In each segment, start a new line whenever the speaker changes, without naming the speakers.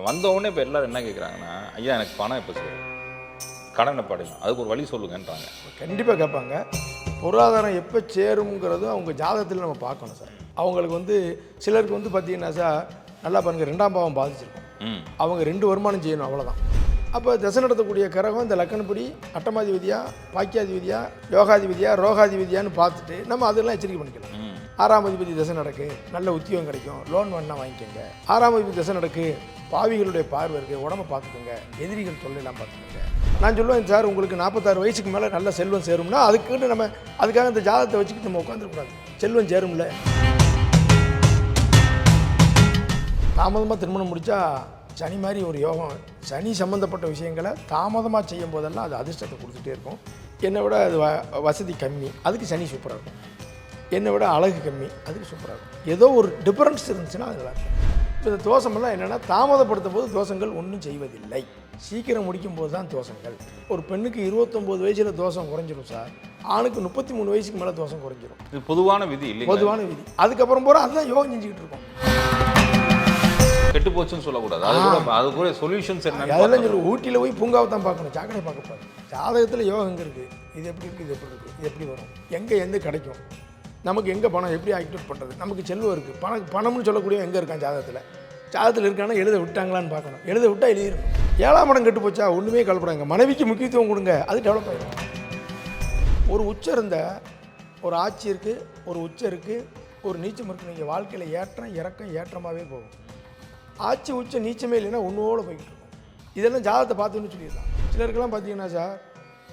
வந்த உடனே இப்போ எல்லாரும் என்ன கேட்குறாங்கன்னா ஐயா எனக்கு பணம் எப்போ சேரும் கடனை படையும் அதுக்கு ஒரு வழி சொல்லுங்கன்றாங்க.
கண்டிப்பாக கேட்பாங்க. பொருளாதாரம் எப்போ சேருங்கிறதும் அவங்க ஜாதகத்தில் நம்ம பார்க்கணும் சார். அவங்களுக்கு வந்து சிலருக்கு வந்து பார்த்தீங்கன்னா சார் நல்லா பாருங்கள் ரெண்டாம் பாவம் பாதிச்சிருக்கும். அவங்க ரெண்டு வருமானம் செய்யணும் அவ்வளோதான் அப்போ திசை நடத்தக்கூடிய கிரகம் இந்த லக்கணப்படி அட்டமாதிபதியா பாக்கியாதிபதியா யோகாதிபதியா ரோகாதிபதியான்னு பார்த்துட்டு நம்ம அதெல்லாம் எச்சரிக்கை பண்ணிக்கலாம். ஆறாம் அதிபதி திசை நடக்கு நல்ல உத்தியோகம் கிடைக்கும் லோன் வேணா வாங்கிக்கோங்க. ஆறாம் அதிபதி திசை நடக்கு பாவிகளுடைய பார்வை இருக்குது உடம்ப பார்த்துக்கோங்க. எதிரிகள் தொல்லையெல்லாம் பார்த்துக்கோங்க. நான் சொல்லுவேன் சார் உங்களுக்கு நாற்பத்தாறு வயசுக்கு மேலே நல்ல செல்வம் சேரும்னா அதுக்குன்னு நம்ம அதுக்காக இந்த ஜாதகத்தை வச்சுக்கிட்டு நம்ம உட்காந்துருக்கூடாது செல்வம் சேரும்ல. தாமதமாக திருமணம் முடித்தா சனி மாதிரி ஒரு யோகம் சனி சம்மந்தப்பட்ட விஷயங்களை தாமதமாக செய்யும் போதெல்லாம் அது அதிர்ஷ்டத்தை கொடுத்துட்டே இருக்கும். என்னை விட அது வ வசதி கம்மி. அதுக்கு சனி சூப்பராக இருக்கும். என்னை விட அழகு கம்மி. அதுக்கு சூப்பராக இருக்கும். ஏதோ ஒரு டிஃப்ரென்ஸ் இருந்துச்சுன்னா அது நல்லா இருக்கும். இந்த தோஷமெல்லாம் என்னென்னா தாமதப்படுத்தும் போது தோஷங்கள் ஒன்றும் செய்வதில்லை. சீக்கிரம் முடிக்கும் போது தான் தோஷங்கள். ஒரு பெண்ணுக்கு இருபத்தொம்போது வயசில் தோஷம் குறைஞ்சிரும் சார். ஆணுக்கு முப்பத்தி மூணு வயசுக்கு மேலே தோஷம் குறைஞ்சிரும்.
இது பொதுவான விதி இல்லைங்க
பொதுவான விதி. அதுக்கப்புறம் போகிற அதுதான் யோகம் செஞ்சுக்கிட்டு இருக்கோம்.
கெட்டு போச்சுன்னு சொல்லக்கூடாது. அது கூட அது கூட சொல்யூஷன்ஸ் என்னன்னு
அதெல்லாம். சொல்லு ஊட்டியில் போய் பூங்காவை தான் பார்க்கணும் சாக்கடை பார்க்க போகிறோம் ஜாதகத்தில் யோகம் எங்கே இருக்குது இது எப்படி இருக்குது இது எப்படி இருக்குது இது எப்படி வரும்? எங்கே எந்த கிடைக்கும்? நமக்கு எங்கே பணம் எப்படி ஆக்டிவேட் பண்ணுறது நமக்கு செல்வம் இருக்குது பணம் பணம்னு சொல்லக்கூடிய எங்கே இருக்கான் ஜாதகத்தில்? ஜாதகத்தில் இருக்கானா எழுத விட்டாங்களான்னு பார்க்கணும். எழுத விட்டால் எழுதிடணும். ஏழாம் இடம் கெட்டு போச்சா ஒன்றுமே கலப்படாங்க மனைவிக்கு முக்கியத்துவம் கொடுங்க அது டெவலப் ஆகிடும் ஒரு உச்சம் இருந்த ஒரு ஆட்சி இருக்குது ஒரு உச்சம் இருக்குது ஒரு நீச்சம் இருக்குது நீங்கள் வாழ்க்கையில் ஏற்றம் இறக்கம் ஏற்றமாகவே போகும். ஆட்சி உச்சம் நீச்சமே இல்லைன்னா ஒன்றோடு போய்கிட்டு இருக்கும். இதெல்லாம் ஜாதகத்தை பார்த்துன்னு சொல்லிடலாம். சிலருக்கெல்லாம் பார்த்தீங்கன்னா சார்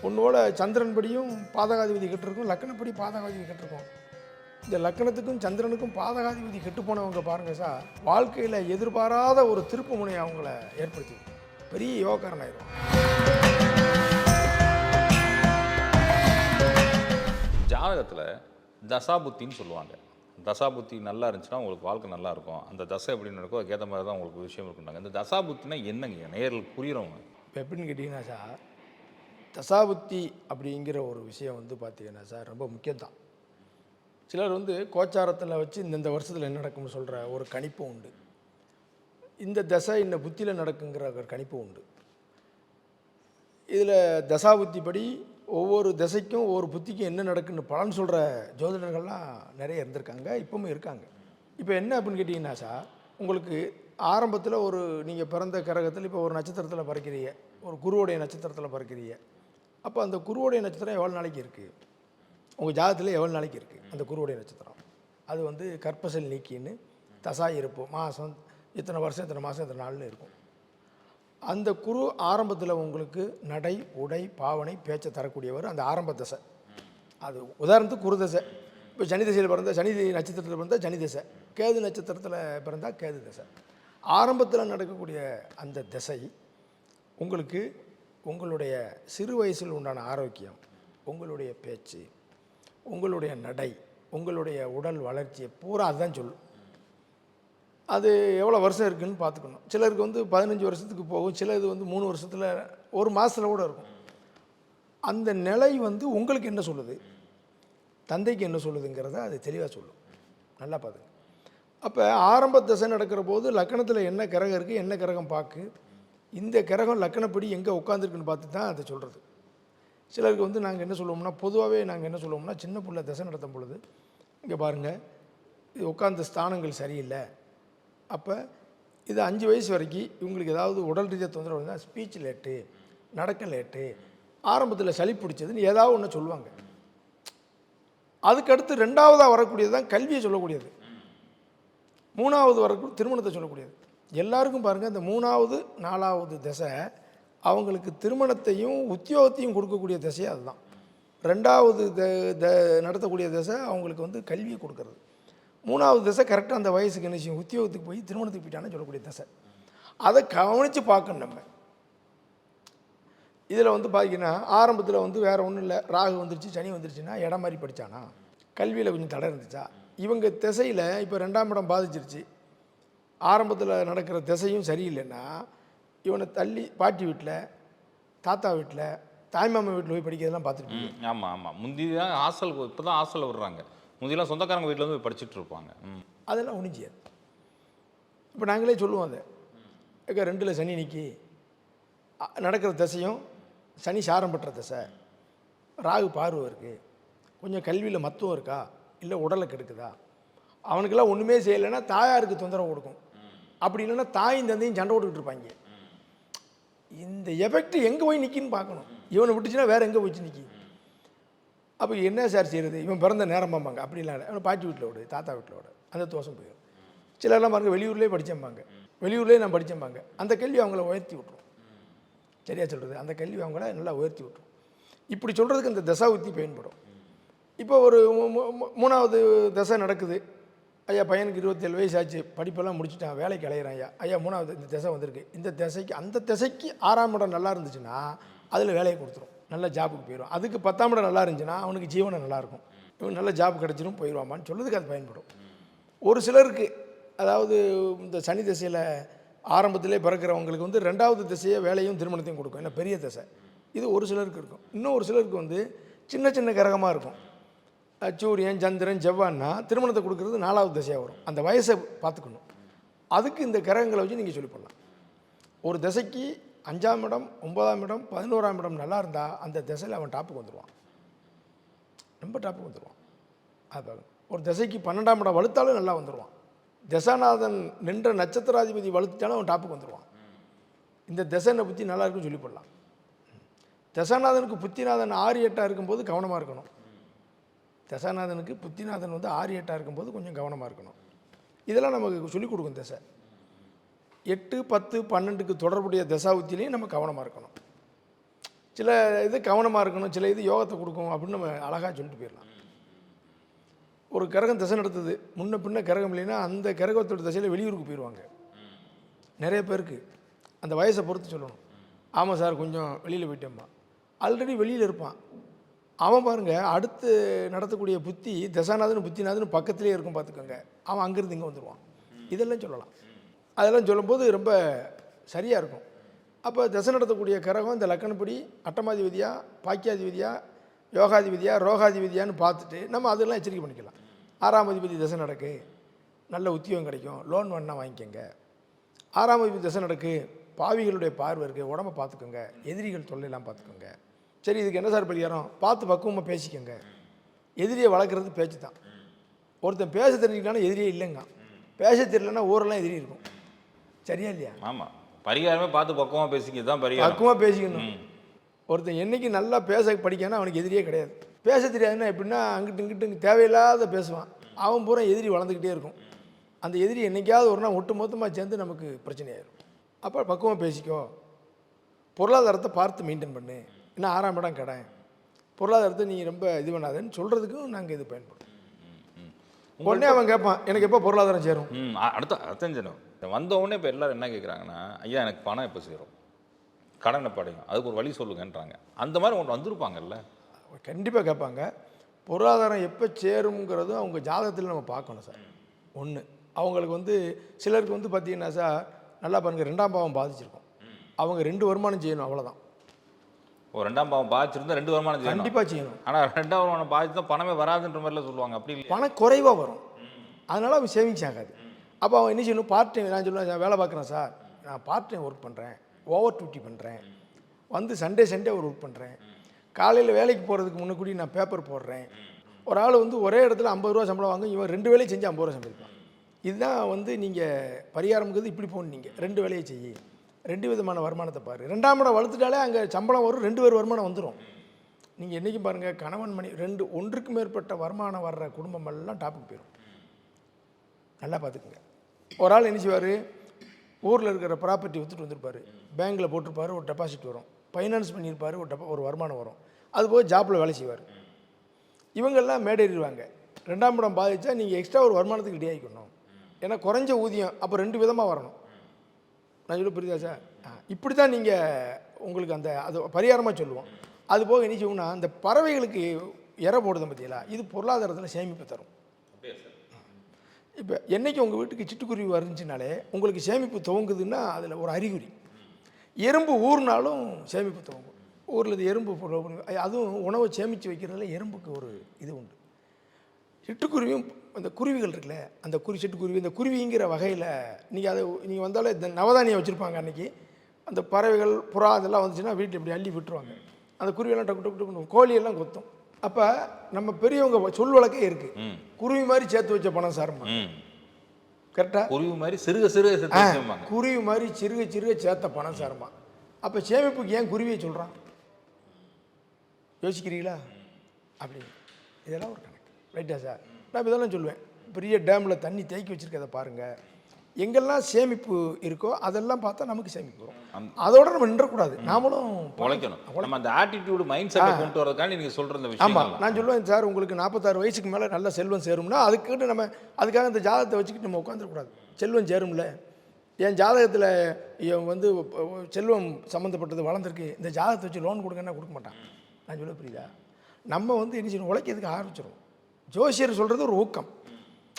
உன்னோட சந்திரன்படியும் பாதகாதிபதி கெட்டிருக்கும் லக்கணப்படி பாதகாதிபதி கெட்டிருக்கும். இந்த லக்கணத்துக்கும் சந்திரனுக்கும் பாதகாதிபதி கெட்டு போனவங்க பாருங்கள் சார். வாழ்க்கையில் எதிர்பாராத ஒரு திருப்பு முனையை அவங்கள ஏற்படுத்தி. பெரிய யோகக்காரன் ஆயிரும்
ஜாதகத்தில் தசாபுத்தின்னு சொல்லுவாங்க. தசாபுத்தி நல்லா இருந்துச்சுன்னா உங்களுக்கு வாழ்க்கை நல்லா இருக்கும். அந்த தசை எப்படி நடக்கும் அதுக்கேற்ற மாதிரி தான் உங்களுக்கு விஷயம் இருக்குன்றாங்க இந்த தசாபுத்தினா என்னங்க? நேரில் புரியுறவங்க
இப்போ எப்படின்னு கேட்டிங்கன்னா சார் தசாபுத்தி அப்படிங்கிற ஒரு விஷயம் வந்து பார்த்தீங்கன்னா சார் ரொம்ப முக்கியம்தான். சிலர் வந்து கோச்சாரத்தில் வச்சு இந்தந்த வருஷத்தில் என்ன நடக்கும்னு சொல்கிற ஒரு கணிப்பு உண்டு. இந்த தசை இந்த புத்தியில் நடக்குங்கிற ஒரு கணிப்பு உண்டு. இதில் தசாபுத்தி படி ஒவ்வொரு திசைக்கும் ஒவ்வொரு புத்திக்கும் என்ன நடக்குன்னு பலன் சொல்கிற ஜோதிடர்கள்லாம் நிறைய இருந்திருக்காங்க இப்பவும் இருக்காங்க. இப்போ என்ன அப்படின்னு கேட்டிங்கன்னா சார் உங்களுக்கு ஆரம்பத்தில் ஒரு நீங்கள் பிறந்த கிரகத்தில் இப்போ ஒரு நட்சத்திரத்தில் பறக்கிறீங்க ஒரு குருவுடைய நட்சத்திரத்தில் பறக்கிறீங்க. அப்போ அந்த குருவுடைய நட்சத்திரம் எவ்வளோ நாளைக்கு இருக்குது உங்கள் ஜாதகத்தில் எவ்வளோ நாளைக்கு இருக்குது அந்த குருவுடைய நட்சத்திரம். அது வந்து கற்பசல் நீக்கின்னு தசா இருப்பு மாதம் இத்தனை வருஷம் இத்தனை மாதம் இத்தனை நாள்னு இருக்கும். அந்த குரு ஆரம்பத்தில் உங்களுக்கு நடை உடை பாவனை பேச்சை தரக்கூடியவர் அந்த ஆரம்ப தசை. அது உதாரணத்துக்கு குரு தசை. இப்போ சனி தசையில் பிறந்தால் சனி நட்சத்திரத்தில் பிறந்தால் சனி தசை. கேது நட்சத்திரத்தில் பிறந்தால் கேது தசை. ஆரம்பத்தில் நடக்கக்கூடிய அந்த திசை உங்களுக்கு உங்களுடைய சிறு வயசில் உண்டான ஆரோக்கியம் உங்களுடைய பேச்சு உங்களுடைய நடை உங்களுடைய உடல் வளர்ச்சியை பூரா அதுதான் சொல்லும். அது எவ்வளோ வருஷம் இருக்குன்னு பார்த்துக்கணும். சிலருக்கு வந்து பதினஞ்சு வருஷத்துக்கு போகும் சிலது வந்து மூணு வருஷத்தில் ஒரு மாதத்தில் கூட இருக்கும். அந்த நிலை வந்து உங்களுக்கு என்ன சொல்லுது? தந்தைக்கு என்ன சொல்லுதுங்கிறத அது தெளிவாக சொல்லும். நல்லா பார்த்துங்க அப்போ ஆரம்ப தசை நடக்கிற போது லக்கணத்தில் என்ன கிரகம் இருக்குது என்ன கிரகம் பார்க்கு இந்த கிரகம் லக்கணப்படி எங்கே உட்காந்துருக்குன்னு பார்த்து தான் அதை சொல்கிறது சிலருக்கு வந்து நாங்கள் என்ன சொல்லுவோம்னா பொதுவாகவே நாங்கள் என்ன சொல்லுவோம்னா சின்ன பிள்ளை தசை நடத்தும் பொழுது இங்கே பாருங்கள் இது உட்காந்த ஸ்தானங்கள் சரியில்லை. அப்போ இது அஞ்சு வயசு வரைக்கும் இவங்களுக்கு ஏதாவது உடல் ரீதியாக தொந்தரவு இருந்தால் ஸ்பீச் லேட்டு நடக்க லேட்டு ஆரம்பத்தில் சளி பிடிச்சதுன்னு ஏதாவது ஒன்று சொல்லுவாங்க. அதுக்கடுத்து ரெண்டாவதாக வரக்கூடியது தான் கல்வியை சொல்லக்கூடியது. மூணாவது வரக்கூடிய திருமணத்தை சொல்லக்கூடியது. எல்லாருக்கும் பாருங்கள் இந்த மூணாவது நாலாவது திசை அவங்களுக்கு திருமணத்தையும் உத்தியோகத்தையும் கொடுக்கக்கூடிய திசை அதுதான். ரெண்டாவது த த நடத்தக்கூடிய திசை அவங்களுக்கு வந்து கல்வியை கொடுக்கறது. மூணாவது திசை கரெக்டாக அந்த வயசுக்கு என்ன செய்யும்? உத்தியோகத்துக்கு போய் திருமணத்துக்கு போயிட்டான்னு சொல்லக்கூடிய திசை. அதை கவனித்து பார்க்கணும் நம்ம. இதில் வந்து பார்த்தீங்கன்னா ஆரம்பத்தில் வந்து வேறு ஒன்றும் இல்லை. ராகு வந்துருச்சு சனி வந்துருச்சுன்னா இடம் மாதிரி படித்தானா கல்வியில் கொஞ்சம் தடை இருந்துச்சா? இவங்க திசையில் இப்போ ரெண்டாம் இடம் பாதிச்சிருச்சு. ஆரம்பத்தில் நடக்கிற திசையும் சரியில்லைன்னா இவனை தள்ளி பாட்டி வீட்டில் தாத்தா வீட்டில் தாய்மாமா வீட்டில் போய் படிக்கிறதெல்லாம் பார்த்துட்டு
ஆமாம் ஆமாம் முந்தி தான் ஹாஸ்டல் இப்போ தான் ஹாஸ்டலில் விடுறாங்க. முந்திலாம் சொந்தக்காரங்க வீட்டில் வந்து போய் படிச்சுட்டு இருப்பாங்க.
அதெல்லாம் ஒன்றும் செய்யாது இப்போ நாங்களே சொல்லுவோம் அதை. ஏக்கா ரெண்டில் சனி நிற்கி நடக்கிற திசையும் சனி சாரம் பெற்ற திசை. ராகு பார்வை இருக்குது கொஞ்சம் கல்வியில் மத்துவம் இருக்கா? இல்லை உடலை கெடுக்குதா? அவனுக்கெல்லாம் ஒன்றுமே செய்யலைன்னா தாயாருக்கு தொந்தரவு கொடுக்கும். அப்படி இல்லைன்னா தாயும் தந்தையும் சண்டை போட்டுக்கிட்டு இருப்பாங்க. இந்த எஃபெக்ட் எங்கே போய் நிற்கின்னு பார்க்கணும். இவனை விட்டுச்சுன்னா வேறு எங்கே போச்சு நிற்கி அப்போ என்ன சார் செய்கிறது இவன் பிறந்த நேரம்பாம்பாங்க அப்படிலாம் இல்லை அவனை பாட்டி வீட்டில் விடு தாத்தா வீட்டில் விடு. அந்த தோஷம் போயிடும் சிலர்லாம் பாருங்கள் வெளியூர்லேயே படித்தேன்பாங்க வெளியூர்லேயே நான் படித்தேன்பாங்க அந்த கல்வி அவங்கள உயர்த்தி விட்ரும் சரியாக சொல்கிறது அந்த கல்வி அவங்கள நல்லா உயர்த்தி விட்ரும் இப்படி சொல்கிறதுக்கு இந்த தசாவுத்தி பயன்படும். இப்போ ஒரு மூணாவது தசை நடக்குது. ஐயா பையனுக்கு இருபத்தேழு வயசு ஆச்சு படிப்பெல்லாம் முடிச்சுட்டான். வேலைக்கு அலையிறான் ஐயா. ஐயா மூணாவது இந்த திசை வந்திருக்கு. இந்த திசைக்கு அந்த திசைக்கு ஆறாம் இடம் நல்லா இருந்துச்சுன்னா அதில் வேலையை கொடுத்துரும். நல்ல ஜாபுக்கு போயிடும் அதுக்கு பத்தாம் இடம் நல்லா இருந்துச்சுன்னா அவனுக்கு ஜீவனம் நல்லாயிருக்கும் இவன் நல்ல ஜாப் கிடச்சிரும் போயிடுவாமான்னு சொல்லுறதுக்கு அது பயன்படும். ஒரு சிலருக்கு அதாவது இந்த சனி திசையில் ஆரம்பத்திலே பிறக்கிறவங்களுக்கு வந்து ரெண்டாவது திசையை வேலையும் திருமணத்தையும் கொடுக்கும். ஏன்னா பெரிய திசை. இது ஒரு சிலருக்கு இருக்கும். இன்னும் ஒரு சிலருக்கு வந்து சின்ன சின்ன கிரகமாக இருக்கும். சூரியன் சந்திரன் செவ்வான்னா திருமணத்தை கொடுக்கறது நாலாவது திசையாக வரும். அந்த வயசை பார்த்துக்கணும். அதுக்கு இந்த கிரகங்களை வச்சு நீங்கள் சொல்லிப்படலாம் ஒரு திசைக்கு அஞ்சாம் இடம் ஒன்பதாம் இடம் பதினோராம் இடம் நல்லா இருந்தால் அந்த திசையில் அவன் டாப்புக்கு வந்துடுவான் ரொம்ப டாப்புக்கு வந்துடுவான் அது ஒரு திசைக்கு பன்னெண்டாம் இடம் வலுத்தாலும் நல்லா வந்துடுவான் தசாநாதன் நின்ற நட்சத்திராதிபதி வலுத்துட்டாலும் அவன் டாப்புக்கு வந்துடுவான் இந்த திசைனை புத்தி நல்லா இருக்குன்னு சொல்லி போடலாம். தசாநாதனுக்கு புத்திநாதன் ஆறு எட்டாக இருக்கும்போது கவனமாக இருக்கணும். தசாநாதனுக்கு புத்திநாதன் வந்து ஆறு எட்டாக இருக்கும்போது கொஞ்சம் கவனமாக இருக்கணும். இதெல்லாம் நமக்கு சொல்லிக் கொடுக்கும் திசை. எட்டு பத்து பன்னெண்டுக்கு தொடர்புடைய தசாவுத்திலையும் நம்ம கவனமாக இருக்கணும். சில இது கவனமாக இருக்கணும் சில இது யோகத்தை கொடுக்கும் அப்படின்னு நம்ம அழகாக சொல்லிட்டு போயிடலாம். ஒரு கிரகம் திசை நடத்துது. முன்ன பின்ன கிரகம் இல்லைன்னா அந்த கிரகத்தோட திசையில் வெளியூருக்கு போயிடுவாங்க நிறைய பேருக்கு. அந்த வயசை பொறுத்து சொல்லணும். ஆமாம் சார் கொஞ்சம் வெளியில் போயிட்டேம்மா. ஆல்ரெடி வெளியில் இருப்பான். அவன் பாருங்க அடுத்து நடத்தக்கூடிய புத்தி தசாநாதன் புத்திநாதன் பக்கத்திலே இருக்கும் பார்த்துக்கோங்க. அவன் அங்கேருந்து இங்கே வந்துடுவான் இதெல்லாம் சொல்லலாம். அதெல்லாம் சொல்லும்போது ரொம்ப சரியாக இருக்கும். அப்போ தசை நடத்தக்கூடிய கரகம் இந்த லக்கணப்படி அட்டமாதிபதியா பாக்கியாதிபதியா யோகாதிபதியா ரோகாதிபதியான்னு பார்த்துட்டு நம்ம அதெல்லாம் எச்சரிக்கை பண்ணிக்கலாம். ஆறாம் அதிபதி தசை நடக்கு நல்ல உத்தியோகம் கிடைக்கும். லோன் வேணா வாங்கிக்கோங்க. ஆறாம் அதிபதி தசை நடக்கு பாவிகளுடைய பார்வை இருக்குது உடம்ப பார்த்துக்கோங்க. எதிரிகள் தொல்லையெல்லாம் பார்த்துக்கோங்க. சரி இதுக்கு என்ன சார் பரிகாரம்? பார்த்து பக்குவமாக பேசிக்கோங்க. எதிரியை வளர்க்குறது பேச்சு தான் ஒருத்தன் பேச தெரிஞ்சுக்கிட்டாலும் எதிரியே இல்லைங்க. பேச தெரியலன்னா ஊரெல்லாம் எதிரி இருக்கும். சரியா இல்லையா?
ஆமாம் பரிகாரமே பார்த்து பக்குவமாக பேசிக்க தான் பரிகாரம்.
பக்குவமாக பேசிக்கணும். ஒருத்தன் என்னைக்கு நல்லா பேச படிக்கானா அவனுக்கு எதிரியே கிடையாது. பேச தெரியாதுன்னா எப்படின்னா அங்கிட்டு இங்கிட்டு தேவையில்லாத பேசுவான். அவன் பூரா எதிரி வளர்ந்துக்கிட்டே இருக்கும். அந்த எதிரி என்னைக்காவது ஒரு நாள் ஒட்டு மொத்தமாக சேர்ந்து நமக்கு பிரச்சனையாயிரும். அப்போ பக்குவமாக பேசிக்கோ. பொருளாதாரத்தை பார்த்து மெயின்டைன் பண்ணு. இன்னும் ஆறாம் இடம் கடை. பொருளாதாரத்தை நீ ரொம்ப இது பண்ணாதேன்னு சொல்கிறதுக்கும் நாங்கள் இது பயன்படும் உடனே அவன் கேட்பான் எனக்கு எப்போ பொருளாதாரம் சேரும்?
அடுத்த அத்தஞ்சனும் வந்த உடனே இப்போ எல்லாரும் என்ன கேட்குறாங்கன்னா ஐயா எனக்கு பணம் எப்போ சேரும். கடன் எப்போ அடையும். அதுக்கு ஒரு வழி சொல்லுங்கன்றாங்க. அந்த மாதிரி ஒன்று வந்திருப்பாங்கல்ல?
கண்டிப்பாக கேட்பாங்க பொருளாதாரம் எப்போ சேருங்கிறதும் அவங்க ஜாதகத்தில் நம்ம பார்க்கணும் சார். ஒன்று அவங்களுக்கு வந்து சிலருக்கு வந்து பார்த்தீங்கன்னா சார் நல்லா பாருங்க ரெண்டாம் பாவம் பாதிச்சிருக்கும். அவங்க ரெண்டு வருமானம் செய்யணும் அவ்வளோதான்
ஒரு ரெண்டாம் பாவம் பாதிச்சிருந்தா ரெண்டு வருமானம்
கண்டிப்பாக செய்யணும்.
ஆனால் ரெண்டாம் வருமானம் பாதிச்சா பணமே வராதுன்ற மாதிரிலாம் சொல்லுவாங்க. அப்படி
பணம் குறைவாக வரும். அதனால் அவன் சேவிங்ஸ் ஆகாது அப்போ அவன் என்ன செய்யணும்? பார்ட் டைம் நான் சொல்லுவேன் "நான் வேலை பார்க்குறேன் சார் நான் பார்ட் டைம் ஒர்க் பண்ணுறேன் ஓவர் டியூட்டி பண்ணுறேன் வந்து சண்டே சண்டே ஒரு ஒர்க் பண்ணுறேன் காலையில் வேலைக்கு போகிறதுக்கு முன்னக்கூடி நான் பேப்பர் போடுறேன். ஒரு ஆள் வந்து ஒரே இடத்துல ஐம்பது ரூபா சம்பளம் வாங்க இவன் ரெண்டு வேலையும் செஞ்சு ஐம்பது ரூபா சம்பளிப்பான் இதுதான் வந்து நீங்கள் பரிகாரம்ங்கிறது இப்படி போகணும் நீங்கள் ரெண்டு வேலையை செய்யி. ரெண்டு விதமான வருமானத்தை பாரு. ரெண்டாம் இடம் வளர்த்துட்டாலே அங்கே சம்பளம் வரும் ரெண்டு பேர் வருமானம் வந்துடும் நீங்கள் என்றைக்கும் பாருங்கள் கணவன் மணி ரெண்டு ஒன்றுக்கு மேற்பட்ட வருமானம் வர்ற குடும்பம் எல்லாம் டாப்புக்கு போயிடும் நல்லா பார்த்துக்குங்க. ஒரு ஆள் என்ன செய்வார்? ஊரில் இருக்கிற ப்ராப்பர்ட்டி விற்றுட்டு வந்திருப்பார். பேங்க்கில் போட்டிருப்பாரு ஒரு டெபாசிட் வரும். ஃபைனான்ஸ் பண்ணியிருப்பார் ஒரு டெபா ஒரு வருமானம் வரும். அது போக ஜாப்பில் வேலை செய்வார். இவங்கெல்லாம் மேடேறிடுவாங்க ரெண்டாம் இடம் பாதித்தா நீங்கள் எக்ஸ்ட்ரா ஒரு வருமானத்துக்கு ரெடி ஆகிக்கணும். ஏன்னா குறைஞ்ச ஊதியம் அப்போ ரெண்டு விதமாக வரணும். நான் சொல்ல புரியுதா சார்? இப்படி தான் நீங்கள் உங்களுக்கு அந்த அது பரிகாரமாக சொல்லுவோம். அது போக என்ன செய்வோம்னா அந்த பறவைகளுக்கு இறை போடுது பார்த்தீங்களா இது பொருளாதாரத்தில் சேமிப்பு தரும். இப்போ என்னைக்கு உங்கள் வீட்டுக்கு சிட்டுக்குருவி வருந்துச்சுனாலே உங்களுக்கு சேமிப்பு துவங்குதுன்னா அதில் ஒரு அறிகுறி. எறும்பு ஊர்னாலும் சேமிப்பு துவங்கும். ஊரில் எறும்பு அதுவும் உணவை சேமித்து வைக்கிறதுல எறும்புக்கு ஒரு இது உண்டு. சிட்டுக்குருவியும் அந்த குருவிகள் இருக்குல்ல அந்த குருவி சிட்டுக்குருவி இந்த குருவிங்கிற வகையில் நீங்கள் அதை நீங்கள் வந்தாலே இந்த நவதானியம் வச்சுருப்பாங்க அன்றைக்கி அந்த பறவைகள் புறா அதெல்லாம் வந்துச்சுன்னா வீட்டில் இப்படி அள்ளி விட்டுருவாங்க. அந்த குருவியெல்லாம் டக்கு டக்கு டக்குன்னு கோழியெல்லாம் கொத்தும். அப்போ நம்ம பெரியவங்க சொல் வழக்கே இருக்குது குருவி மாதிரி சேர்த்து வச்ச பணம் சார்மா கரெக்டாக
குருவி மாதிரி சிறுக சிறுக
குருவி மாதிரி சிறுக சிறுக சேர்த்த பணம் சார்மா அப்போ சேமிப்புக்கு ஏன் குருவியை சொல்கிறான் யோசிக்கிறீங்களா? அப்படி இதெல்லாம் ஒரு ரைட்டா சார் நான் இதெல்லாம் சொல்லுவேன். பெரிய டேமில் தண்ணி தேக்கி வச்சிருக்கதை பாருங்கள் எங்கெல்லாம் சேமிப்பு இருக்கோ அதெல்லாம் பார்த்தா நமக்கு சேமிப்பு வரும். அதோட நம்ம நின்றக்கூடாது. நாமளும்
உழைக்கணும். நம்ம அந்த ஆட்டிடியூடு மைண்ட் செட்டை கொண்டு வரதுக்காண்டி நீங்க சொல்ற இந்த
ஆமாம்
விஷயம்
நான் சொல்லுவேன் சார் உங்களுக்கு நாற்பத்தாறு வயசுக்கு மேலே நல்ல செல்வம் சேரும்னா அதுக்குன்னு நம்ம அதுக்காக இந்த ஜாதகத்தை வச்சுக்கிட்டு நம்ம உட்காந்துருக்கூடாது செல்வம் சேரும்ல. என் ஜாதகத்தில் இவன் வந்து செல்வம் சம்மந்தப்பட்டது வளர்ந்துருக்கு. இந்த ஜாதகத்தை வச்சு லோன் கொடுங்கன்னா கொடுக்க மாட்டான். நான் சொல்ல புரியுதா? நம்ம வந்து என்ன செய்யணும்? உழைக்கிறதுக்கு ஆரம்பிச்சிடும் ஜோசியர் சொல்கிறது ஒரு ஊக்கம்.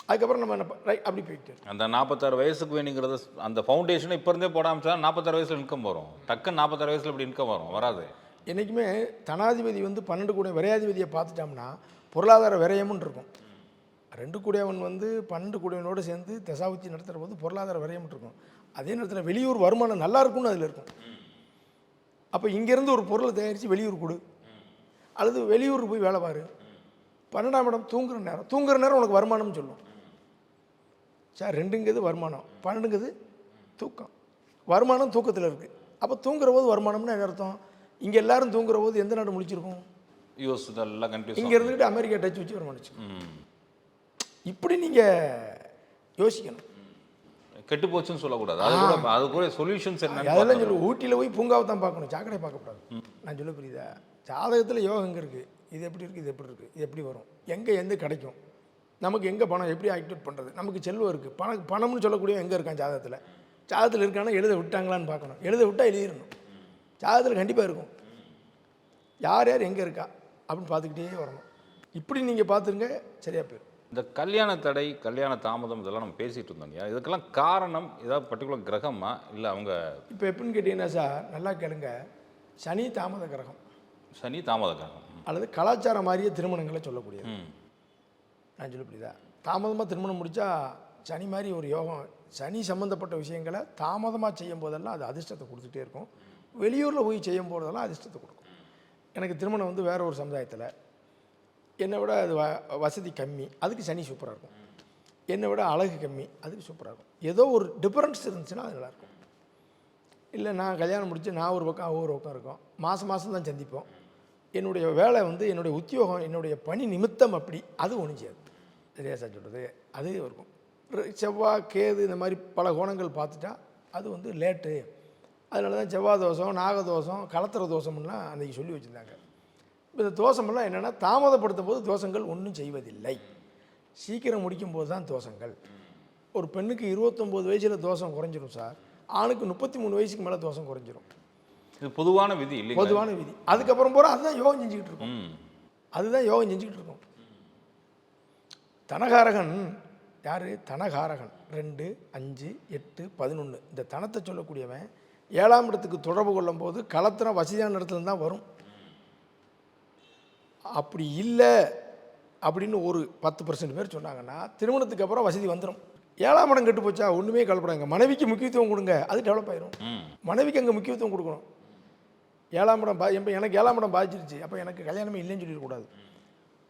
அதுக்கப்புறம் நம்ம ரைட் அப்படி போயிட்டு.
அந்த நாற்பத்தாறு வயசுக்கு வேணுங்கிறத அந்த ஃபவுண்டேஷனை இப்போ இருந்தே போட ஆரம்பிச்சா நாற்பத்தாறு வயசுல இன்கம் வரும். டக்குன்னு நாற்பத்தாறு வயசுல இப்படி இன்கம் வரும் வராது.
என்றைக்குமே தனாதிபதி வந்து பன்னெண்டு கூட விரையாதிபதியை பார்த்துட்டோம்னா பொருளாதார விரயம்னு இருக்கும். ரெண்டு கூடியவன் வந்து பன்னெண்டு கூடியவனோடு சேர்ந்து தசாபுத்தி நடத்துகிற போது பொருளாதார விரயம்னு இருக்கும். அதே நேரத்தில் வெளியூர் வருமானம் நல்லா இருக்கும்னு அதில் இருக்கும். அப்போ இங்கேருந்து ஒரு பொருளை தயாரித்து வெளியூர் கொடு. அல்லது வெளியூருக்கு போய் வேலை பாரு. பன்னெண்டாம் இடம் தூங்குற நேரம். தூங்குற நேரம் உனக்கு வருமானம்னு சொல்லும். சார் ரெண்டுங்கிறது வருமானம். பன்னெண்டுங்கிறது தூக்கம். வருமானம் தூக்கத்தில் இருக்குது அப்போ தூங்குற போது வருமானம்னு என்ன அர்த்தம்? இங்கே எல்லாரும் தூங்குற போது எந்த நாடு முழிச்சிருக்கும்?
யூஎஸ் எல்லாம் கண்ட்ரிஸ்
இங்கே இருந்துக்கிட்டு அமெரிக்கா டச் வச்சு.
ம்.
இப்படி நீங்கள் யோசிக்கணும்.
கெட்டு போச்சுன்னு சொல்லக்கூடாது. அது கூட அது கூட சொல்யூஷன்ஸ் என்னன்னு
அதெல்லாம். சொல்லு ஊட்டியில் போய் பூங்காவை தான் பார்க்கணும். சாக்கடை பார்க்கக்கூடாது நான் சொல்ல புரியுதா? ஜாதகத்தில் யோகம் எங்கே இருக்குது இது எப்படி இருக்குது இது எப்படி இருக்குது இது எப்படி வரும் எங்கே எந்த கிடைக்கும் நமக்கு எங்கே பணம் எப்படி ஆக்டிவேட் பண்ணுறது நமக்கு செல்வம் இருக்குது பணம் பணம்னு சொல்லக்கூடிய எங்கே இருக்கான் ஜாதகத்தில்? ஜாதகத்தில் இருக்கானா எழுத விட்டாங்களான்னு பார்க்கணும். எழுத விட்டால் எழுதிடணும். ஜாதகத்தில் கண்டிப்பாக இருக்கும். யார் யார் எங்கே இருக்கா அப்படின்னு பார்த்துக்கிட்டே வரணும். இப்படி நீங்கள் பார்த்துருங்க சரியாக போயிடும்.
இந்த கல்யாண தடை கல்யாண தாமதம் இதெல்லாம் நம்ம பேசிட்டு இருந்தோம் இல்லையா? இதுக்கெல்லாம் காரணம் ஏதாவது பர்டிகுலர் கிரகமா? இல்லை அவங்க
இப்போ எப்படின்னு கேட்டிங்கன்னா சார் நல்லா கேளுங்க. சனி தாமத கிரகம்.
சனி தாமத கிரகம்.
அல்லது கலாச்சாரம் மாதிரியே திருமணங்களை சொல்லக்கூடியது. நான் சொல்ல புரியுதா? தாமதமாக திருமணம் முடித்தா சனி மாதிரி ஒரு யோகம் சனி சம்மந்தப்பட்ட விஷயங்களை தாமதமாக செய்யும் போதெல்லாம் அது அதிர்ஷ்டத்தை கொடுத்துட்டே இருக்கும். வெளியூரில் போய் செய்யும் போதெல்லாம் அதிர்ஷ்டத்தை கொடுக்கும். எனக்கு திருமணம் வந்து வேற ஒரு சமுதாயத்தில். என்னை விட அது வ வசதி கம்மி அதுக்கு சனி சூப்பராக இருக்கும். என்னை விட அழகு கம்மி அதுக்கு சூப்பராக இருக்கும். ஏதோ ஒரு டிஃபரன்ஸ் இருந்துச்சுன்னா அது நல்லாயிருக்கும். இல்லை நான் கல்யாணம் முடிச்சு நான் ஒரு பக்கம் அவ ஒரு பக்கம் இருக்கோம். மாதம் மாதம் தான் சந்திப்போம். என்னுடைய வேலை வந்து என்னுடைய உத்தியோகம் என்னுடைய பணி நிமித்தம் அப்படி அது ஒன்றும் செய்யாது. சரியா சார் சொல்கிறது அது இருக்கும். செவ்வாய் கேது இந்த மாதிரி பல கோணங்கள் பார்த்துட்டா அது வந்து லேட்டு. அதனால தான் செவ்வாய் தோஷம் நாகதோஷம் கலத்திர தோஷம்லாம் அன்றைக்கி சொல்லி வச்சுருந்தாங்க. இந்த தோஷமெல்லாம் என்னென்னா தாமதப்படுத்தும் போது தோஷங்கள் ஒன்றும் செய்வதில்லை. சீக்கிரம் முடிக்கும் போது தான் தோஷங்கள். ஒரு பெண்ணுக்கு இருபத்தொம்போது வயசில் தோஷம் குறைஞ்சிரும் சார். ஆணுக்கு முப்பத்தி மூணு வயசுக்கு மேலே தோஷம் குறைஞ்சிரும்.
இது பொதுவான விதி இல்லைங்களா?
பொதுவான விதி. அதுக்கப்புறம் போகிற அதுதான் யோகம் செஞ்சுக்கிட்டு இருக்கும். அதுதான் யோகம் செஞ்சுக்கிட்டு இருக்கும். தனகாரகன் யார்? தனகாரகன். ரெண்டு அஞ்சு எட்டு பதினொன்று இந்த தனத்தை சொல்லக்கூடியவன் ஏழாம் இடத்துக்கு தொடர்பு கொள்ளும் போது கலத்திரம் வசதியான இடத்துல தான் வரும். அப்படி இல்லை அப்படின்னு ஒரு பத்து பர்சன்ட் பேர் சொன்னாங்கன்னா திருமணத்துக்கு அப்புறம் வசதி வந்துடும் ஏழாம் இடம் கெட்டு போச்சா ஒன்றுமே கலப்படாங்க மனைவிக்கு முக்கியத்துவம் கொடுங்க அது டெவலப் ஆயிரும். மனைவிக்கு அங்கே முக்கியத்துவம் கொடுக்கணும். ஏழாம் இடம் பா எனக்கு ஏழாம் இடம் பாதிச்சிருச்சு. அப்போ எனக்கு கல்யாணமே இல்லைன்னு சொல்லிடக்கூடாது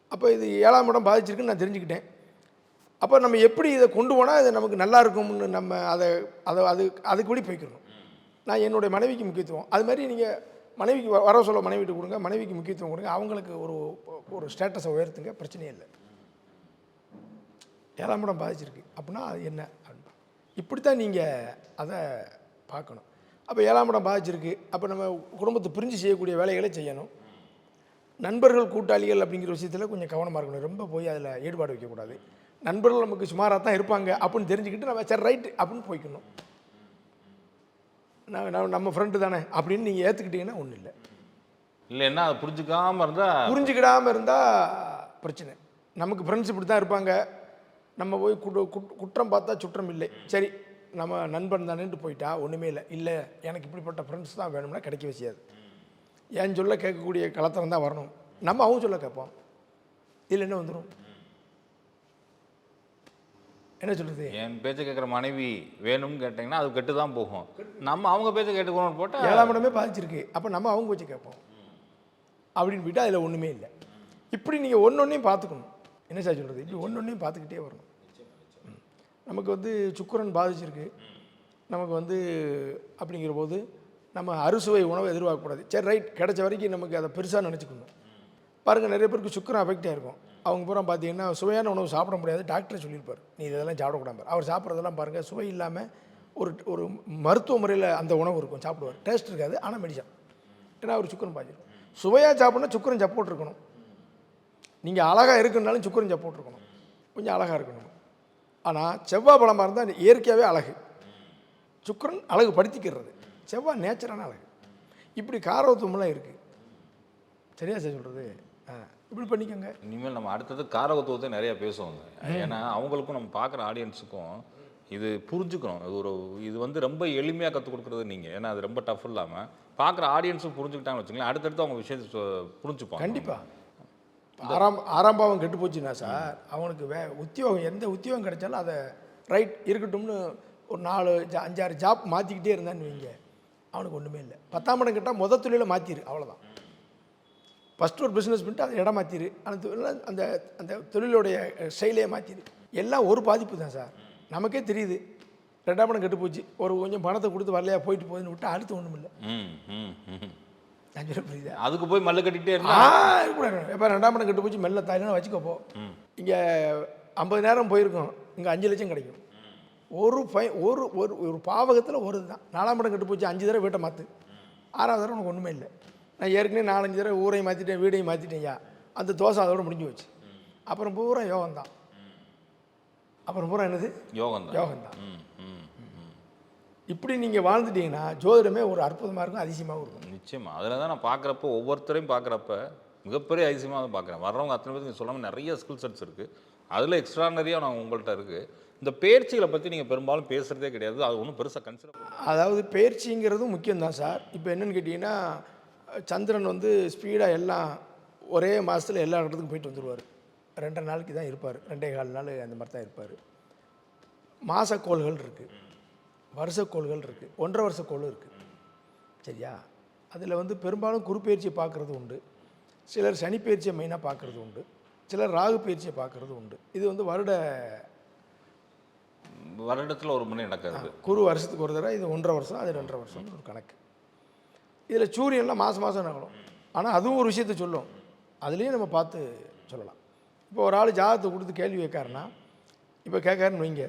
அப்போ இது ஏழாம் இடம் பாதிச்சிருக்குன்னு நான் தெரிஞ்சுக்கிட்டேன். அப்போ நம்ம எப்படி இதை கொண்டு போனால் இது நமக்கு நல்லா இருக்கும்னு நம்ம அதை அதை அது அதுக்குபடி போய்க்கணும் நான் என்னுடைய மனைவிக்கு முக்கியத்துவம். அது மாதிரி நீங்கள் மனைவிக்கு வ- வர சொல்ல மனைவிட்டு கொடுங்க. மனைவிக்கு முக்கியத்துவம் கொடுங்க. அவங்களுக்கு ஒரு ஒரு ஸ்டேட்டஸை உயர்த்துங்க. பிரச்சனையே இல்லை. ஏழாம் இடம் பாதிச்சிருக்கு. அப்படின்னா அது என்ன? அப்படின்னா இப்படி தான் நீங்கள் அதை பார்க்கணும். அப்போ ஏழாம் இடம் பாதிச்சிருக்கு. அப்போ நம்ம குடும்பத்தை பிரிஞ்சு செய்யக்கூடிய வேலைகளை செய்யணும். நண்பர்கள் கூட்டாளிகள் அப்படிங்கிற விஷயத்தில் கொஞ்சம் கவனமாக இருக்கணும். ரொம்ப போய் அதில் ஈடுபாடு வைக்கக்கூடாது. நண்பர்கள் நமக்கு சுமாராக தான் இருப்பாங்க. அப்படின்னு தெரிஞ்சுக்கிட்டு நம்ம சரி ரைட்டு அப்படின்னு போய்க்கணும். நான் நம்ம ஃப்ரெண்டு தானே அப்படின்னு நீங்கள் ஏற்றுக்கிட்டீங்கன்னா ஒன்றும் இல்லை.
இல்லைன்னா அதை புரிஞ்சுக்காம இருந்தா
புரிஞ்சுக்கிடாமல் இருந்தால் பிரச்சனை. நமக்கு ஃப்ரெண்ட்ஸ் இப்படி தான் இருப்பாங்க. நம்ம போய் குற்ற- குற்ற- குற்றம் பார்த்தா சுற்றம் இல்லை. சரி நம்ம நண்பன் தானேன்ட்டு போயிட்டா ஒன்றுமே இல்லை. இல்லை எனக்கு இப்படிப்பட்ட ஃப்ரெண்ட்ஸ் தான் வேணும்னா கிடைக்கவே செய்யாது. என் சொல்ல கேட்கக்கூடிய கலத்தரம் தான் வரணும். நம்ம அவங்க சொல்ல கேட்போம். இதில் என்ன வந்துடும் என்ன சொல்கிறது
என் பேச்சை கேட்குற மனைவி வேணும்னு கேட்டிங்கன்னா அது கெட்டு தான் போகும். நம்ம அவங்க பேச்சை கேட்டுக்கணும்னு போட்டால்
ஏழாம் இடமே பாதிச்சிருக்கு. அப்போ நம்ம அவங்க வச்சு கேட்போம். அப்படின்னு போயிட்டு அதில் ஒன்றுமே இல்லை. இப்படி நீங்கள் ஒன்று ஒன்றையும் பார்த்துக்கணும். என்ன சார் சொல்கிறது இப்படி ஒன்று ஒன்றையும் பார்த்துக்கிட்டே வரணும். நமக்கு வந்து சுக்கிரன் பாதிச்சிருக்கு. நமக்கு வந்து அப்படிங்கிற போது நம்ம அறுசுவை உணவை எதிர்பார்க்கக்கூடாது. சரி ரைட் கிடைச்ச வரைக்கும் நமக்கு அதை பெருசாக நினச்சிக்கணும். பாருங்கள் நிறைய பேருக்கு சுக்கரம் அஃபெக்டாக இருக்கும் அவங்க பூரா பார்த்தீங்கன்னா சுவையான உணவு சாப்பிட முடியாது. டாக்டர் சொல்லியிருப்பார். நீ இதெல்லாம் சாப்பிடக்கூடாது அவர் சாப்பிட்றதெல்லாம் பாருங்கள் சுவை இல்லாமல் ஒரு ஒரு மருத்துவ முறையில் அந்த உணவு இருக்கும். சாப்பிடுவார். டேஸ்ட் இருக்காது. ஆனால் மெடிசன் ஏன்னா அவர் சுக்கரம் பாதிச்சிருக்கும் சுவையாக சாப்பிட்னா சுக்கரம் சப்போர்ட் இருக்கணும் நீங்கள் அழகாக இருக்குன்னாலும் சுக்கரம் சப்போர்ட் இருக்கணும் கொஞ்சம் அழகாக இருக்கணும். ஆனால் செவ்வாய் பழமாக இருந்தால் இயற்கையாகவே அழகு. சுக்கரன் அழகு படுத்திக்கிறது. செவ்வாய் நேச்சரான அழகு. இப்படி காரவத்துவம்லாம் இருக்குது சரியா சார் சொல்கிறது ஆ இப்படி பண்ணிக்கோங்க.
இனிமேல் நம்ம அடுத்தது காரகத்துவத்தை நிறைய பேசுவோங்க. ஏன்னா அவங்களுக்கும் நம்ம பார்க்குற ஆடியன்ஸுக்கும் இது புரிஞ்சுக்கணும். இது ஒரு இது வந்து ரொம்ப எளிமையாக கற்றுக் கொடுக்குறது நீங்கள் ஏன்னா அது ரொம்ப டஃப் இல்லாமல் பார்க்குற ஆடியன்ஸும் புரிஞ்சுக்கிட்டாங்கன்னு வச்சுங்களேன் அடுத்தடுத்து அவங்க விஷயத்தை புரிஞ்சுப்பாங்க.
கண்டிப்பாக ஆறாம் ஆறாம் பாவம் கெட்டு போச்சுன்னா சார்? அவனுக்கு வே உத்தியோகம் எந்த உத்தியோகம் கிடைச்சாலும் அதை ரைட் இருக்கட்டும்னு ஒரு நாலு அஞ்சாறு ஜாப் மாற்றிக்கிட்டே இருந்தான்னு வைங்க. அவனுக்கு ஒன்றுமே இல்லை. பத்தாம் இடம் கேட்டால் முத தொழிலை மாற்றிரு அவ்வளோதான் ஃபஸ்ட்டு ஒரு பிஸ்னஸ் பண்ணிட்டு அதை இடம் மாற்றிரு அந்த தொழில அந்த அந்த தொழிலுடைய செயலையே மாற்றிரு எல்லாம் ஒரு பாதிப்பு தான் சார். நமக்கே தெரியுது. ரெண்டாம் இடம் கெட்டு போச்சு ஒரு கொஞ்சம் பணத்தை கொடுத்து வரலையா போயிட்டு போகுதுன்னு விட்டு அடுத்து ஒன்றும் இல்லை நான் சொல்ல புரியுதா
அதுக்கு போய் மல்லு கட்டிகிட்டே
ஆ
இருந்தா
இருக்கக்கூடாது எப்போ ரெண்டாம் இடம் கெட்டு போச்சு மெல்ல தாயிலாம் வச்சுக்கோப்போ இங்கே ஐம்பது நேரம் போயிருக்கோம். இங்கே அஞ்சு லட்சம் கிடைக்கும். ஒரு பை ஒரு ஒரு ஒரு பாவகத்தில் ஒரு இதுதான் நாலாம் இடம் கெட்டு போச்சு அஞ்சு தடவை வீட்டை மாற்று ஆறாவது தடவை உனக்கு ஒன்றுமே இல்லை. நான் ஏற்கனவே நாலஞ்சு தடவை ஊரையும் மாற்றிட்டேன் வீடையும் மாற்றிட்டேன்யா அந்த தோசை அதோட முடிஞ்சு போச்சு. அப்புறம் பூரா யோகம் தான் அப்புறம் பூரா என்னது?
யோகம் தான்
யோகம் தான் இப்படி நீங்கள் வாழ்ந்துட்டீங்கன்னா ஜோதிடமே ஒரு அற்புதமாக இருக்கும் அதிசயமாகவும் இருக்கும்.
நிச்சயமா. அதில் தான் நான் பார்க்குறப்ப ஒவ்வொருத்தரையும் பார்க்குறப்ப மிகப்பெரிய அதிசயமாக தான் பார்க்குறேன். வர்றவங்க அத்தனை பேருக்கு நீங்கள் சொல்லாமல் நிறைய ஸ்கில் செட்ஸ் இருக்குது அதில் எக்ஸ்ட்ரானரியாக நான் உங்கள்கிட்ட இருக்குது இந்த பயிற்சிகளை பற்றி நீங்கள் பெரும்பாலும் பேசுகிறதே கிடையாது. அது ஒன்றும் பெருசாக கன்சிடர்
அதாவது பயிற்சிங்கிறதும் முக்கியம்தான் சார். இப்போ என்னன்னு கேட்டிங்கன்னா சந்திரன் வந்து ஸ்பீடாக எல்லாம் ஒரே மாதத்தில் எல்லா இடத்துக்கும் போயிட்டு வந்துடுவார் ரெண்டரை நாளைக்கு தான் இருப்பார். ரெண்டே கால் நாள் அந்த மாதிரி தான் இருப்பார். மாசக்கோள்கள் இருக்குது வருஷக்கோள்கள் இருக்குது ஒன்றரை வருஷக்கோள் இருக்குது சரியா? அதில் வந்து பெரும்பாலும் குரு பயிற்சியை பார்க்குறது உண்டு. சிலர் சனி பயிற்சியை மெயினாக பார்க்குறது உண்டு. சிலர் ராகு பயிற்சியை பார்க்குறது உண்டு. இது வந்து வருட
வருடத்தில் ஒரு முறை நடக்கிறது
குரு வருஷத்துக்கு ஒரு தடவை இது ஒன்றரை வருஷம் அது ரெண்டரை வருஷம்னு ஒரு கணக்கு. இதில் சூரியன்லாம் மாதம் மாதம் நகலும் ஆனால் அதுவும் ஒரு விஷயத்தை சொல்லும். அதுலேயும் நம்ம பார்த்து சொல்லலாம். இப்போ ஒரு ஆள் ஜாதகத்தை கொடுத்து கேள்வி கேட்காருன்னா இப்போ கேட்காருன்னு வைங்க.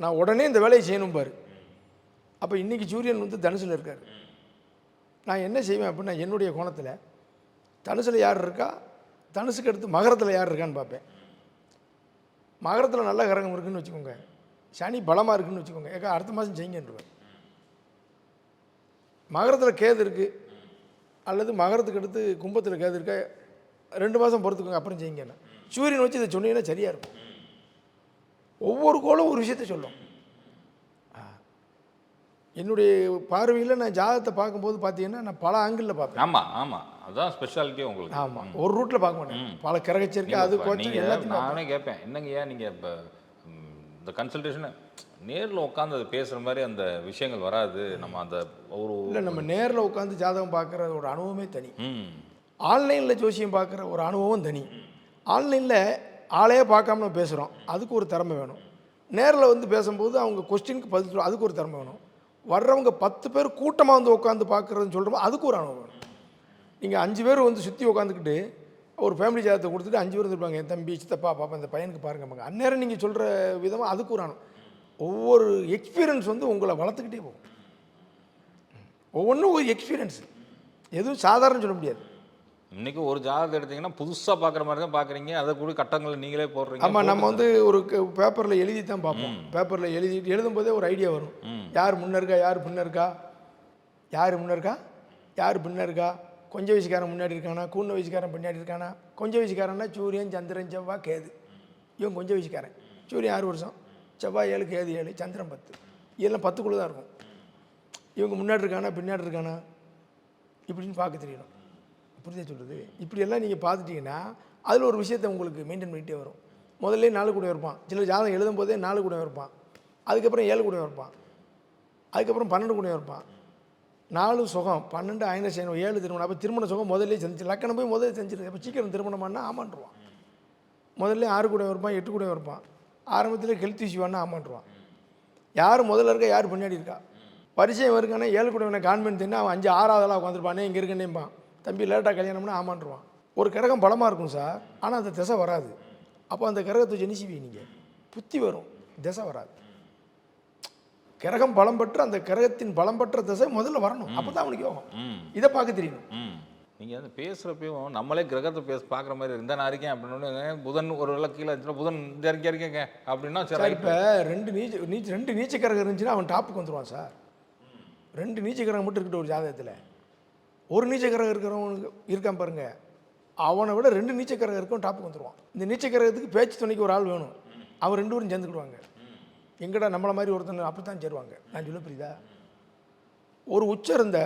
நான் உடனே இந்த வேலையை செய்யணும் பாரு. அப்போ இன்றைக்கி சூரியன் வந்து தனுசில் இருக்கார். நான் என்ன செய்வேன் அப்படின்னா என்னுடைய கோணத்தில் தனுசில் யார் இருக்கா? தனுசுக்கு அடுத்து மகரத்தில் யார் இருக்கான்னு பார்ப்பேன். மகரத்தில் நல்ல கரகம் இருக்குன்னு வச்சுக்கோங்க. சனி பலமாக இருக்குன்னு வச்சுக்கோங்க. ஏக்கா அடுத்த மாதம் செய்யுங்கன்றுவேன் மகரத்தில் கேது இருக்குது அல்லது மகரத்துக்கு அடுத்து கும்பத்தில் கேது இருக்கா? ரெண்டு மாதம் பொறுத்துக்கோங்க அப்புறம் செய்யுங்க சூரியன் வச்சு இதை சொன்னீங்கன்னா சரியாக இருக்கும். ஒவ்வொரு கோளும் ஒரு விஷயத்தை சொல்லும். என்னுடைய பார்வையில் நான் ஜாதகத்தை பார்க்கும்போது பார்த்தீங்கன்னா நான் பல ஆங்கிளில் பார்ப்பேன்.
ஆமாம் ஆமாம் அதுதான் ஸ்பெஷாலிட்டியே உங்களுக்கு.
ஆமாம் ஒரு ரூட்டில் பார்க்க மாட்டேன். பல கிரகச்சேர்க்கை அது
நீங்க
எல்லாத்தையும்
நானே கேட்பேன். என்னங்க ஏன் நீங்கள் இப்போ இந்த கன்சல்டேஷனை நேரில் உட்காந்து அது பேசுகிற மாதிரி அந்த விஷயங்கள் வராது. நம்ம அந்த ஒரு
இல்லை நம்ம நேரில் உட்காந்து ஜாதகம் பார்க்குற ஒரு அனுபவமே தனி. ஆன்லைனில் ஜோசியம் பார்க்குற ஒரு அனுபவம் தனி. ஆன்லைனில் ஆளையே பார்க்காம நம்ம பேசுகிறோம் அதுக்கு ஒரு திறமை வேணும். நேரில் வந்து பேசும்போது அவங்க கொஸ்டினுக்கு பதில் சொல்ல அதுக்கு ஒரு திறமை வேணும். வர்றவங்க பத்து பேர் கூட்டமாக வந்து உட்காந்து பார்க்குறதுன்னு சொல்கிறோம் அதுக்கு ஒரு அனுபவம் வேணும். நீங்கள் அஞ்சு பேர் வந்து சுற்றி உட்காந்துக்கிட்டு ஒரு ஃபேமிலி ஜாதகத்தை கொடுத்துட்டு அஞ்சு பேர் இருப்பாங்க. என் தம்பி சித்தப்பா பாப்பா இந்த பையனுக்கு பாருங்க அந்நேரம் நீங்கள் சொல்கிற விதமாக அதுக்கு ஒரு அனுபவம். ஒவ்வொரு எக்ஸ்பீரியன்ஸ் வந்து உங்களை வளர்த்துக்கிட்டே போகும். ஒவ்வொன்றும் ஒரு எக்ஸ்பீரியன்ஸ் எதுவும் சாதாரண சொல்ல முடியாது.
இன்னைக்கு ஒரு ஜாதகம் எடுத்தீங்கன்னா புதுசாக பார்க்குற மாதிரி தான் பார்க்குறீங்க. அதை கூட கட்டங்களை நீங்களே போடுறீங்க.
ஆமாம் நம்ம வந்து ஒரு பேப்பரில் எழுதி தான் பார்ப்போம். பேப்பரில் எழுதி எழுதும்போதே ஒரு ஐடியா வரும். யார் முன்ன இருக்கா யார் பின்ன இருக்கா? யார் முன்ன இருக்கா? யார் பின்ன இருக்கா? கொஞ்ச வயசுக்காரன் முன்னாடி இருக்கானா? கூண்ண வயசுக்காரன் பின்னாடி இருக்கானா? கொஞ்ச வயசுக்காரன்னா சூரியன் சந்திரன் செவ்வாய் கேது. இவன் கொஞ்ச வயசுக்காரன். சூரியன் ஆறு வருஷம் செவ்வாய் ஏழு கேது ஏழு சந்திரன் பத்து. இதெல்லாம் பத்துக்குள்ளே தான் இருக்கும். இவங்க முன்னாடி இருக்கானா பின்னாடி இருக்கானா? இப்படின்னு பார்க்க தெரியணும். புரியுதா சொல்கிறது இப்படியெல்லாம் நீங்கள் பார்த்துட்டீங்கன்னா அதில் ஒரு விஷயத்தை உங்களுக்கு மெயின்டைன் பண்ணிகிட்டே வரும். முதல்ல நாலு கூட இருப்பான். சில ஜாதகம் எழுதும் போதே நாலு கூட இருப்பான். அதுக்கப்புறம் ஏழு கூட இருப்பான். அதுக்கப்புறம் பன்னெண்டு கூட இருப்பான். நாலு சுகம் பன்னெண்டு ஐந்து செய்யணும் ஏழு திருமணம். அப்போ திருமண சுகம் முதல்ல செஞ்சு லக்கணம் போய் முதல்ல செஞ்சிருது அப்போ சீக்கிரம் திருமணம் பண்ணால் முதல்ல ஆறு கூட இருப்பான் எட்டு கூட இருப்பான். ஆரம்பத்தில் ஹெல்த் இஷ்யூ வேணா ஆமான்றுவான் யார் முதல்ல இருக்கா யார் பின்னாடி இருக்கா? பரிச்சயம் இருக்கானே ஏழு கூட கான்வென்ட் தின்னு அவன் அஞ்சு ஆறாவதெல்லாம் உட்காந்துருப்பானே இங்கே இருக்கேன்னேம்பான் தம்பி லேட்டாக கல்யாணம்னா ஆமான்றுவான் ஒரு கிரகம் பலமாக இருக்கும் சார். ஆனால் அந்த திசை வராது. அப்போ அந்த கிரகத்தை ஜெனிசிவி நீங்கள் புத்தி வரும். திசை வராது. கிரகம் பலம் பெற்று அந்த கிரகத்தின் பலம் பெற்ற திசை முதல்ல வரணும். அப்போ தான் அவனுக்கு யோகம். இதை பார்க்க தெரியணும்.
நீங்கள் வந்து பேசுகிறப்பையும் நம்மளே கிரகத்தை பேச பார்க்குற மாதிரி இருந்தால் நான் இருக்கேன் அப்படின்னு புதன் ஒரு வேளை கீழே இருந்துச்சுன்னா புதன் இறக்கி இருக்கேங்க அப்படின்னா சரி.
இப்போ ரெண்டு நீச்ச நீச்ச ரெண்டு நீச்ச கிரகம் இருந்துச்சுன்னா அவன் டாப்புக்கு வந்துடுவான் சார். ரெண்டு நீச்ச கிரகம் மட்டும் இருக்கட்டும் ஒரு ஜாதகத்தில். ஒரு நீச்சக்கரகம் இருக்கிறவனுக்கு இருக்கான் பாருங்கள் அவனை விட ரெண்டு நீச்சக்கரகம் இருக்கும் டாப்புக்கு வந்துடுவான் இந்த நீச்சக்கரகத்துக்கு பேச்சு துணைக்கு ஒரு ஆள் வேணும். அவன் ரெண்டு பேரும் சேர்ந்துக்கிடுவாங்க. எங்கடா நம்மளை மாதிரி ஒருத்தன் அப்படி தான் சேருவாங்க. நான் சொல்ல புரியுதா? ஒரு உச்சம் இருந்த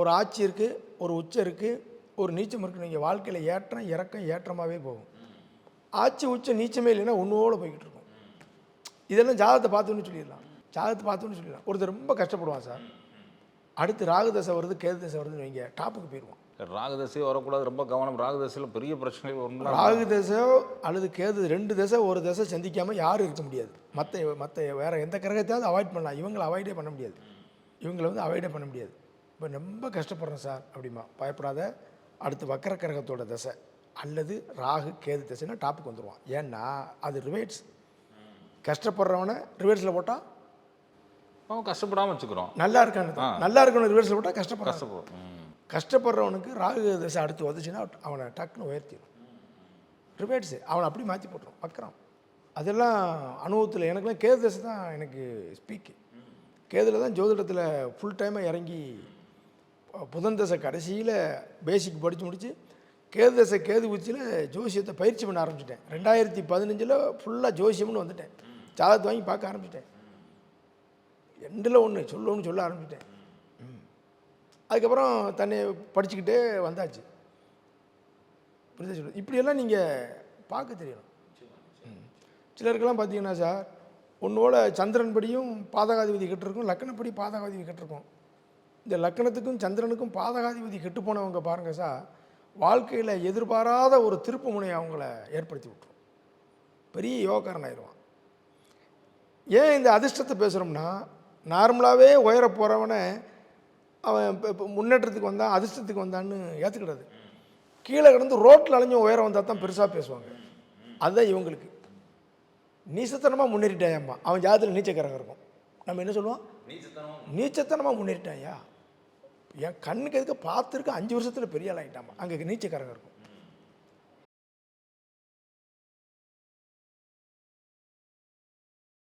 ஒரு ஆட்சி இருக்குது ஒரு உச்சம் இருக்குது ஒரு நீச்சம் இருக்குது நீங்கள் வாழ்க்கையில் ஏற்றம் இறக்கம் ஏற்றமாகவே போகும். ஆட்சி உச்சம் நீச்சமே இல்லைன்னா ஒன்றுவோடு போய்கிட்டு இருக்கும். இதெல்லாம் ஜாதகத்தை பார்த்தோன்னு சொல்லிடலாம். ஜாதகத்தை பார்த்தோன்னு சொல்லிடலாம். ஒருத்தர் ரொம்ப கஷ்டப்படுவான் சார். அடுத்து ராகு தசை வருது கேது தசை வருதுன்னு வைங்க டாப்புக்கு போயிடுவான்
ராகதசையே வரக்கூடாது ரொம்ப கவனம். ராகதசையில் பெரிய பிரச்சனைகள் வரும்
ராகு தசை அல்லது கேது ரெண்டு தசை ஒரு தசை சந்திக்காமல் யாரும் இருக்க முடியாது. மற்ற மற்ற வேறு எந்த கிரகத்தையாவது அவாய்ட் பண்ணலாம். இவங்களை அவாய்டே பண்ண முடியாது. இவங்களை வந்து அவாய்டே பண்ண முடியாது. இப்போ ரொம்ப கஷ்டப்படுறேன் சார் அப்படிமா. பயப்படாத. அடுத்து வக்கர கிரகத்தோட தசை அல்லது ராகு கேது தசைன்னா டாப்புக்கு வந்துடுவான் ஏன்னா அது ரிவேட்ஸ் கஷ்டப்படுறவனை ரிவேட்ஸில் போட்டால்
அவன் கஷ்டப்படாமல் வச்சுக்கிறோம்.
நல்லா இருக்கான்னு தான். நல்லா இருக்கணும் ரிவேட்ஸில் போட்டால் கஷ்டப்படுறான்
கஷ்டப்படும் ம்.
கஷ்டப்படுறவனுக்கு ராகு தசை அடுத்து வந்துச்சுன்னா அவனை டக்குன்னு உயர்த்திடும் ரிவேட்ஸு அவனை அப்படி மாற்றி போட்டுரும். வக்கரம் அதெல்லாம் அனுபவத்தில் எனக்குலாம் கேது தசை தான் எனக்கு ஸ்பீக்கு கேதுல தான் ஜோதிடத்தில் ஃபுல் டைமாக இறங்கி பு- புதன் தசை கடைசியில் பேசிக் படித்து முடித்து கேது தசை கேது உச்சியில் ஜோசியத்தை பயிற்சி பண்ண ஆரம்பிச்சிட்டேன். ரெண்டாயிரத்தி பதினஞ்சில் ஃபுல்லாக ஜோசியம்னு வந்துட்டேன். ஜாதகத்தை வாங்கி பார்க்க ஆரம்பிச்சிட்டேன். ரெண்டில் ஒன்று சொல்லணும்னு சொல்ல ஆரம்பிச்சிட்டேன். ம். அதுக்கப்புறம் தன்னை படிச்சுக்கிட்டே வந்தாச்சு. புரியுதா சொல்லு இப்படியெல்லாம் நீங்கள் பார்க்க தெரியணும். ம். சிலருக்கெல்லாம் பார்த்தீங்கன்னா சார் உன்னோட சந்திரன் படியும் பாதகாதிபதி கெட்டிருக்கும் லக்கணப்படி பாதகாதிபதி கெட்டிருக்கும். இந்த லக்கணத்துக்கும் சந்திரனுக்கும் பாதகாதிபதி கெட்டு போனவங்க பாருங்கள் சார் வாழ்க்கையில் எதிர்பாராத ஒரு திருப்பு முனையை அவங்கள ஏற்படுத்தி விட்டுரும். பெரிய யோகாரன் ஆயிடுவான். ஏன் இந்த அதிர்ஷ்டத்தை பேசுகிறோம்னா நார்மலாகவே உயர போகிறவனை அவன் இப்போ முன்னேற்றத்துக்கு வந்தான் அதிர்ஷ்டத்துக்கு வந்தான்னு ஏற்றுக்கிடாது கீழே கிடந்து ரோட்டில் அலைஞ்சும் உயரம் வந்தால் தான் பெருசாக பேசுவாங்க. அதுதான் இவங்களுக்கு. நீசத்தனமாக முன்னேறிட்டாயாம்மா அவன் ஜாதத்தில் நீச்சக்கரகம் இருக்கும். நம்ம என்ன சொல்லுவோம்? நீச்சத்தனமாக முன்னேறிட்டாயா? என் கண்ணுக்கு எதுக்கு பார்த்துருக்க அஞ்சு வருஷத்தில் பெரிய ஆளாகிட்டாம்மா அங்கே நீச்சக்கரகம் இருக்கும்.